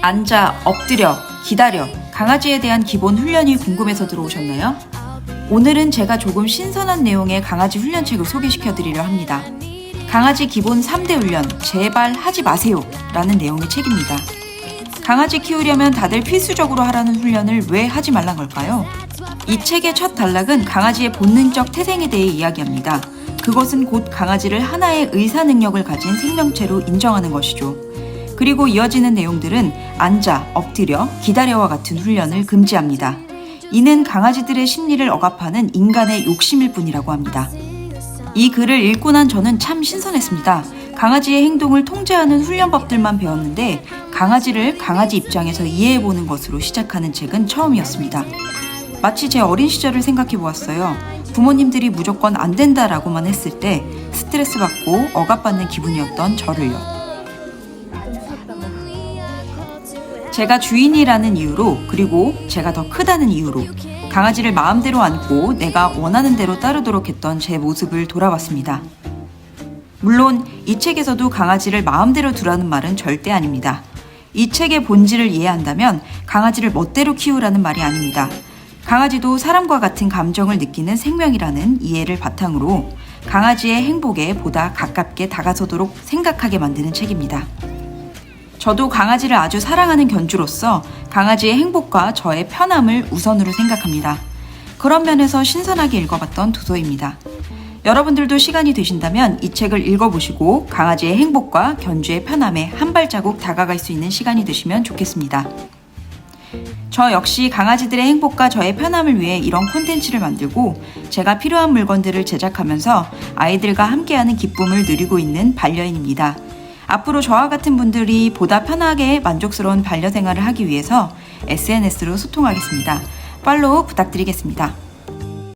앉아, 엎드려, 기다려, 강아지에 대한 기본 훈련이 궁금해서 들어오셨나요? 오늘은 제가 조금 신선한 내용의 강아지 훈련책을 소개시켜 드리려 합니다. 강아지 기본 3대 훈련, 제발 하지 마세요. 라는 내용의 책입니다. 강아지 키우려면 다들 필수적으로 하라는 훈련을 왜 하지 말란 걸까요? 이 책의 첫 단락은 강아지의 본능적 태생에 대해 이야기합니다. 그것은 곧 강아지를 하나의 의사 능력을 가진 생명체로 인정하는 것이죠. 그리고 이어지는 내용들은 앉아, 엎드려, 기다려와 같은 훈련을 금지합니다. 이는 강아지들의 심리를 억압하는 인간의 욕심일 뿐이라고 합니다. 이 글을 읽고 난 저는 참 신선했습니다. 강아지의 행동을 통제하는 훈련법들만 배웠는데 강아지를 강아지 입장에서 이해해보는 것으로 시작하는 책은 처음이었습니다. 마치 제 어린 시절을 생각해 보았어요. 부모님들이 무조건 안 된다라고만 했을 때 스트레스 받고 억압받는 기분이었던 저를요. 제가 주인이라는 이유로 그리고 제가 더 크다는 이유로 강아지를 마음대로 안고 내가 원하는 대로 따르도록 했던 제 모습을 돌아봤습니다. 물론 이 책에서도 강아지를 마음대로 두라는 말은 절대 아닙니다. 이 책의 본질을 이해한다면 강아지를 멋대로 키우라는 말이 아닙니다. 강아지도 사람과 같은 감정을 느끼는 생명이라는 이해를 바탕으로 강아지의 행복에 보다 가깝게 다가서도록 생각하게 만드는 책입니다. 저도 강아지를 아주 사랑하는 견주로서 강아지의 행복과 저의 편함을 우선으로 생각합니다. 그런 면에서 신선하게 읽어봤던 도서입니다. 여러분들도 시간이 되신다면 이 책을 읽어보시고 강아지의 행복과 견주의 편함에 한 발자국 다가갈 수 있는 시간이 되시면 좋겠습니다. 저 역시 강아지들의 행복과 저의 편함을 위해 이런 콘텐츠를 만들고 제가 필요한 물건들을 제작하면서 아이들과 함께하는 기쁨을 누리고 있는 반려인입니다. 앞으로 저와 같은 분들이 보다 편하게 만족스러운 반려 생활을 하기 위해서 SNS로 소통하겠습니다. 팔로우 부탁드리겠습니다.